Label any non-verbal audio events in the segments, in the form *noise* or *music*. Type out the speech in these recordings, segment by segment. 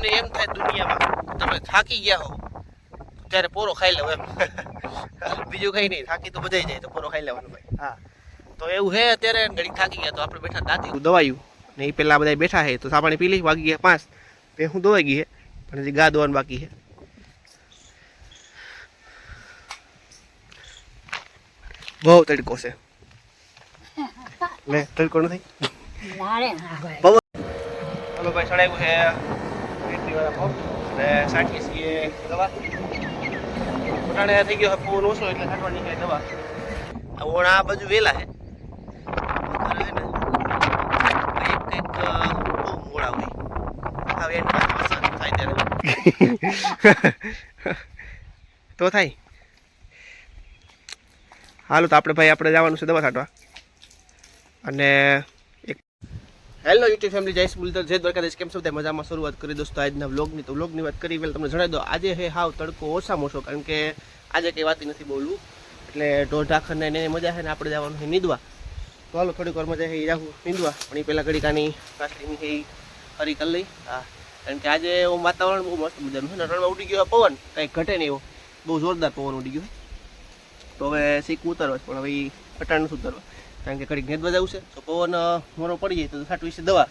તમને એમ થાય દુનિયામાં તમે થાકી ગયા હો. ત્યારે પોરો ખાઈ લેવો એમ. બીજું કંઈ નહીં થાકી તો બધા જાય તો પોરો ખાઈ લેવાનો ભાઈ. હા. તો એવું હે અત્યારે ઘડી થાકી ગયા તો આપણે બેઠા દાંતી દવાયું. ને એ પહેલાં બધા બેઠા હે તો સાપાણી પી લઈ? વાગી ગયા પાંચ. તે હું દવાઈ ગઈ હે પણ હજી ગા દોવાનું બાકી છે બહુ તડકો છે. *laughs* લે તડકો નથી? હલો ભાઈ ચડાવ્યું છે બેટરીવાળા પંપ અને સાઠીએ છીએ દવા પોટાણે થઈ ગયો પવન ઓછો એટલે છાંટવા નીકળે દવા ઓણ આ બાજુ વેલા છે તો થાય. હાલો તો આપણે ભાઈ, આપણે જવાનું છે દવા છાંટવા. અને હેલો યુટ્યુબ ફેમિલી જય બુલતર જય દ્વારકાધીશ. કેમ છો? તે મજામાં? શરૂઆત કરી દોસ્તો, આજના વ્લોગની તો વ્લોગની વાત કરી, પહેલાં તમને જણાવી દો, આજે હે હાવ તડકો ઓછામાં ઓછો, કારણ કે આજે કંઈ વાત નથી બોલવું. એટલે ઢોર ઢાખરને એને મજા છે ને આપણે જવાનું છે નીંદવા. તો હાલો, થોડીક વાર મજા છે એ રાખું નીંદવા. પણ એ પહેલાં ઘડીકાની કાસ્ટિંગ છે એ ફરી કરી લઈ. હા, કારણ કે આજે એવું વાતાવરણ બહુ મસ્ત મજાનું છે રણમાં ઉડી ગયો પવન. કંઈ ઘટે નહીં એવો. બહુ જોરદાર પવન ઉડી ગયો તો હવે શીખવું ઉતરવા પણ હવે એ પટાણ નથી ઉતરવા કારણ કે ઘડીક નેદવા જવું છે. તો પવન મોરો પડી જાય તો છાંટવી છે દવા.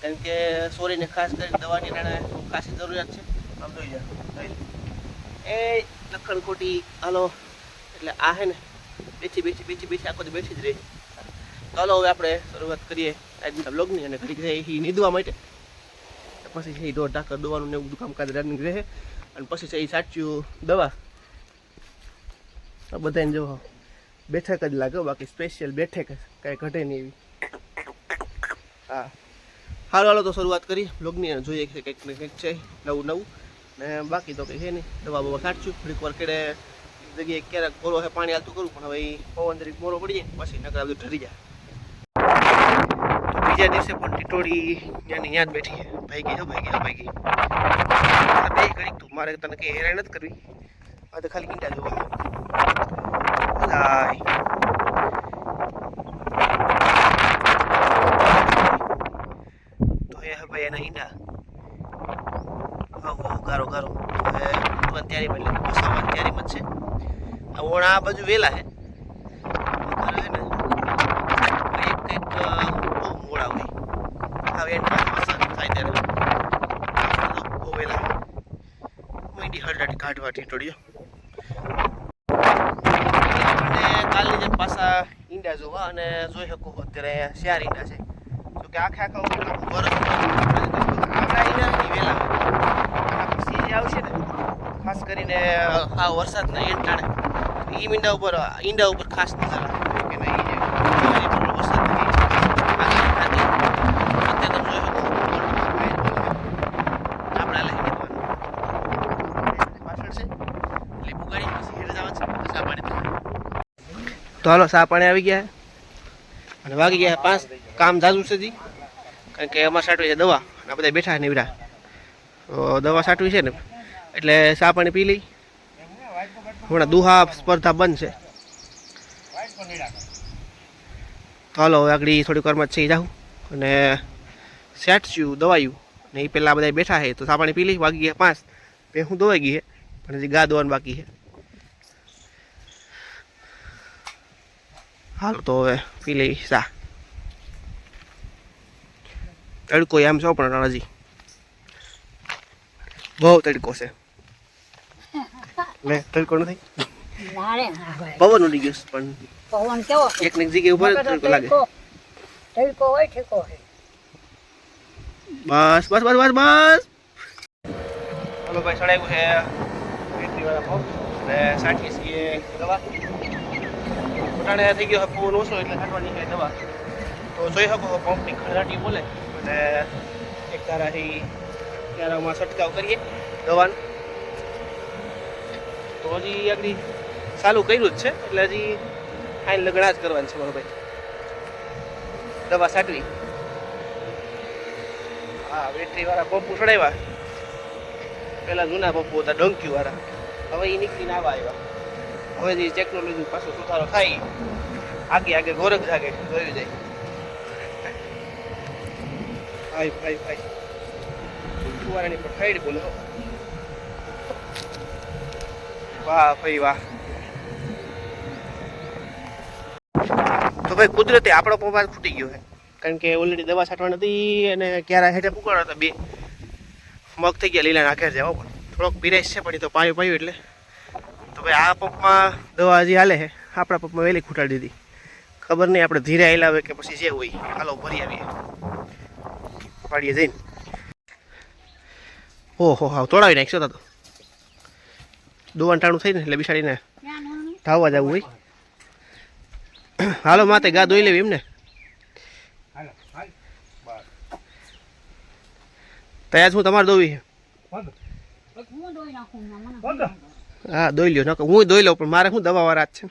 કારણ કે સોરીને ખાસ કરીને દવાની એને ખાસી જરૂરિયાત છે. આમ જોઈ જાય એ લખણ ખોટી, હાલો. એટલે આ હે ને બેસી બેસી બેસી બેસી આખો બેસી જ રહે. ચાલો હવે આપણે શરૂઆત કરીએ આજના બ્લોગની અને ઘડીક એ નીંદવા માટે. પછી છે એ ઢોર ઢાકર દવાનું ને એવું બધું કામકાજ રાજની રહે. અને પછી છે એ સાચું દવા. આ બધાને જો બેઠક જ લાગે, બાકી સ્પેશિયલ બેઠક કાંઈ ઘટે નહીં એવી. હા. હાલો હાલો, તો શરૂઆત કરી. બ્લોગની જોઈએ કે કંઈક ને કંઈક છે, નવું નવું. ને બાકી તો કંઈ છે નહીં. દવા બવા કાઢશું. થોડીક વાર કેડે જગ્યાએ ક્યારેક મોરો છે પાણી હાલતું કરું, પણ હવે પવન તરીક મોરો પડી જાય પછી નકર બધું ઢરી જાય. બીજા દિવસે પણ ટીટોડી ત્યાં જ બેઠી ભાઈ ગઈ હો ભાઈ ગઈ ભાઈ ગઈ બે ઘડીક તું મારે તને કંઈ હેરાન નથી કરવી. આ તો ખાલી ઈંડા જોવા. લાય તો એ હવે એના ઈંડા ગારો ગારો હવે તૈયારી એટલે જ છે આ આ બાજુ વેલા બહુ મોડા હોય હવે એની પાસે વરસાદ થાય ત્યારે અને કાલની જેમ પાછા ઈંડા જોવા અને જોઈ શકો અત્યારે ઈંડા છે. જો કે આખે આખા આખું વરસ આવડા ઈંડા વેલા આના પછી જે આવશે ને, ખાસ કરીને આ વરસાદના એન્ડ ટાણે. ઈ ઈંડા ઉપર ઈંડા ઉપર ખાસ નજર આવે કે નહીં. તો હાલો સા પાણી આવી ગયા. અને વાગી ગયા પાંચ. કામ જાજુ છે જી. કારણ કે અમારે સાટવી છે દવા. અને બધા બેઠા નીવડા તો દવા સાટવી છે ને. એટલે ચા પાણી પી લઈ. હમણાં દુહા સ્પર્ધા બંધ છે. હાલો, હવે આગળ થોડીક વારમાં છે જાઉં અને સેટસ્યું, દવાયું. ને એ પહેલાં બધા બેઠા છે. તો ચા પાણી પી લઈ, વાગી ગયા પાંચ. બે હું દવાઈ ગઈ છે, પણ હજી ગા દોવાનું બાકી છે. હાલો તો હવે પી લઈ સા. તડકો એમ છો પણ હજી બહુ તડકો છે. લે તડકો નથી. ના પવન ઉડી ગયો પણ પવન કેવો એક ને જગ્યાએ તો તડકો લાગે. તડકો હોય ઠેકો હોય. બસ બસ બસ બસ બસ. હલો ભાઈ ચડાવ્યું છે. બેટરીવાળા પંપ અને સાઠીએ છીએ દવા. પોટાણે થઈ ગયો પવન ઓછો એટલે છાંટવા નીકળે દવા. તો જોઈ શકો પંપની ખળાટી બોલે. અને એક તારાથી ક્યારામાં છંટકાવ કરીએ દવાનો. તો હજી આગળ ચાલુ કર્યું જ છે, એટલે હજી ફાઇન લગણા જ કરવાની છે મારો ભાઈ. દવા સાટવી. હા બેટરી વાળા પંપ ઉછળાવ્યા. પેલા જૂના પંપો હતા, ડંકી વાળા. હવે એ નીકળીને આવા આવ્યા. હવે જે ટેકનોલોજી પાછો સુધારો થાય, આગે આગે ગોરખ જાગે જોયું જાય. ભાઈ ભાઈ ભાઈ ફુવારાની પણ સાઈડ બોલો વાહ, ભાઈ, વાહ. તો ભાઈ, કુદરતી આપણો પપ્પા ખૂટી ગયો છે. કારણ કે ઓલરેડી દવા છાંટવા નથી અને ક્યારે હેઠે પુકાળો હતા બે. મગ થઈ ગયા લીલા નાખે છે પણ. થોડોક પીરાઈશ છે પણ તો પાયું પાયું એટલે. ભાઈ આ પંપમાં દવા હજી હાલે છે. આપણા પંપમાં વહેલી ખૂટાડી દીધી. ખબર નહીં આપણે ધીરે આવેલા કે પછી જે હોય. હાલો ભરી આવીએ. પાડીએ જઈને. ઓહો હા તોડાવી નાખશો તો દોવાન ટાણું થઈને એટલે બિસાડીને ધાવવા જવું હોય. હાલો માતે ગા દોઈ લેવી એમને તૈયાર છું તમારે દોવી છે. હું દોઈ નાખું ને મને હા દોઈ લ્યો નકર હું દોઈ લઉં પણ મારે શું દવા વાળા છે?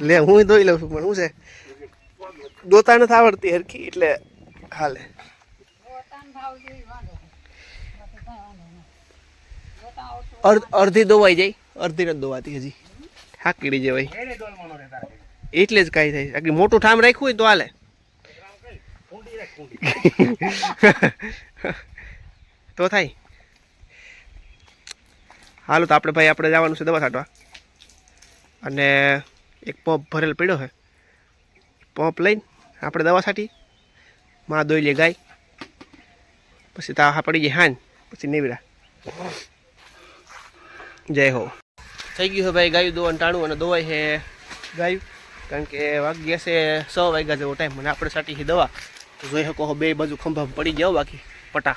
*laughs* લે હું દોઈ લઉં છું પણ શું છે? દોતા નથી આવડતી હરખી એટલે હાલે. અડધી દોવાઈ જાય. અડધી નથી દોવાતી હજી. હાકીડી જવાય. એટલે જ કાંઈ થાય. બાકી મોટું ઠામ રાખ્યું હોય તો હાલે. *laughs* તો થાય. હાલો તો આપણે ભાઈ, આપણે જવાનું છે દવા છાંટવા. અને એક પંપ ભરેલ પડ્યો છે. પંપ લઈને આપણે દવા છાંટી. માં દોઈ લે ગાય. પછી તા પડી જાય હાન. પછી નેવરા જય હો. થઈ ગયું છે ભાઈ ગાયું દોવાનું ટાણું અને દોવાય છે ગાયું. કારણ કે વાગ્યા છે સો વાગ્યા જેવો ટાઈમ અને આપણે સાટી છે દવા. જોઈ શકો બે બાજુ ખંભા પડી જાઓ બાકી. પટા.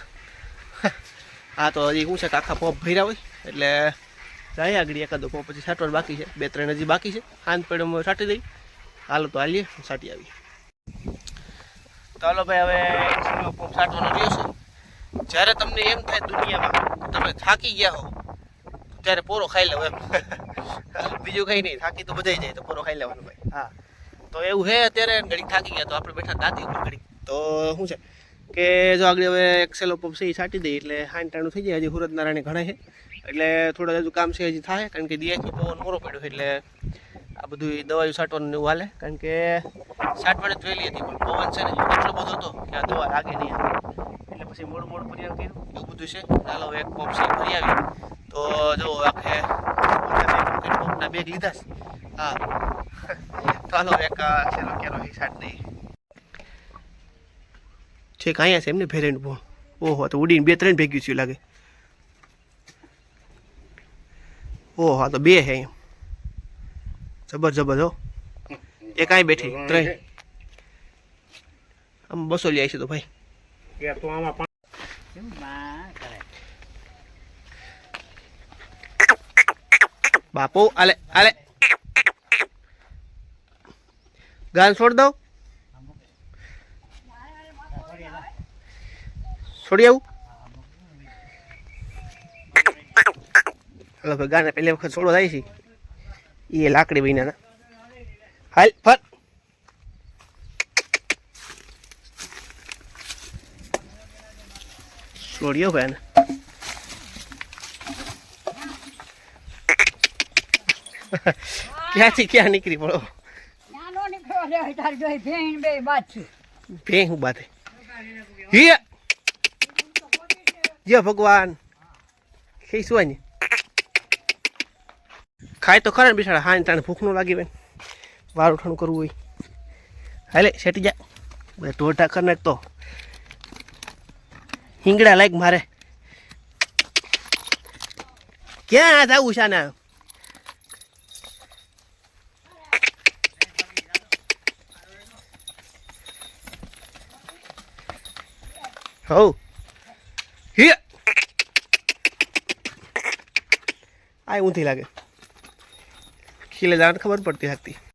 હા તો હજી શું છે કે આખા પોપ ભર્યા હોય એટલે જાય આગળ એકાદો પોપ પછી સાટવાનું બાકી છે. બે ત્રણ હજી બાકી છે. હાથ પેડમાં સાટી દઈ હાલો તો હાલીએ સાટી આવી ચાલો ભાઈ હવે પોપ સાટવાનો રહ્યો છે. જ્યારે તમને એમ થાય દુનિયામાં તમે થાકી ગયા હો ત્યારે પોરો ખાઈ લેવો એમ. *laughs* બીજું કંઈ નહીં થાકી તો બધાઈ જાય તો પોરો ખાઈ લેવાનો ભાઈ. હા. તો એવું હે અત્યારે ઘડીક થાકી ગયા તો આપણે બેઠા દાદી ઉપર ઘડીક. તો શું છે? કે જો આગળ હવે એક સેલો પંપ છે એ છાંટી દઈએ એટલે હાંડ ટાણું થઈ જાય. હજી સુરત નારાયણ ઘણા છે. એટલે થોડા હજુ કામ છે, હજી થાય. કારણ કે દિયાથી પવન મોરો પડ્યો એટલે આ બધું દવાયું છાંટવાનું એવું હાલે. કારણ કે છાંટવાની જોયેલી હતી, પણ પવન છે ને, એટલો બધો હતો કે આ દવા લાગે નહીં. એટલે પછી મોડું મોડું ભરી કર્યું. એવું બધું છે. ચાલો એક પંપ છે ભરી આવી તો જો આખે પંપના બેગ લીધા છે. હા. ચાલો એક છેલ્લો કેરો એ છાંટ દઈએ. છે અહીંયા છે એમને ભેરેનું પણ ઓહો તો ઉડીને બે ત્રણ ભેગ્યું છે લાગે. ઓહો તો બે છે અહીંયા જબર જબર હો. એક અહીં બેઠી ત્રણ. આમ બસો લઈ આવી છે તો ભાઈ બાપુ આલે આલે. ગાન છોડ દઉં? છોડી આવું. હલો ભાઈ ગાને પહેલી વખત છોડો થાય છે. એ લાકડી વિના હાલ ફર છોડ્યો ભાઈ ક્યાંથી ક્યાં નીકળી પડો? બે હું બાતે જય ભગવાન. ખીસવા ને ખાય તો ખરા ને બિચારા હા તાણે ભૂખ ન લાગી બેન. વાર ઉઠાણું કરવું હોય. હાલે, શેટી જા. બધા ટોટા કરી તો. હિંગડા લાઈક મારે. ક્યાં જવું છે આને? હો હિય આ ઊંધી લાગે. ખીલે જવાની ખબર પડતી હતી.